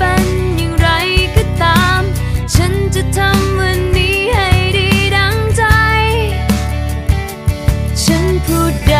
เป็นอย่างไรก็ตาม ฉันจะทำวันนี้ให้ดีดังใจ ฉันพูดได้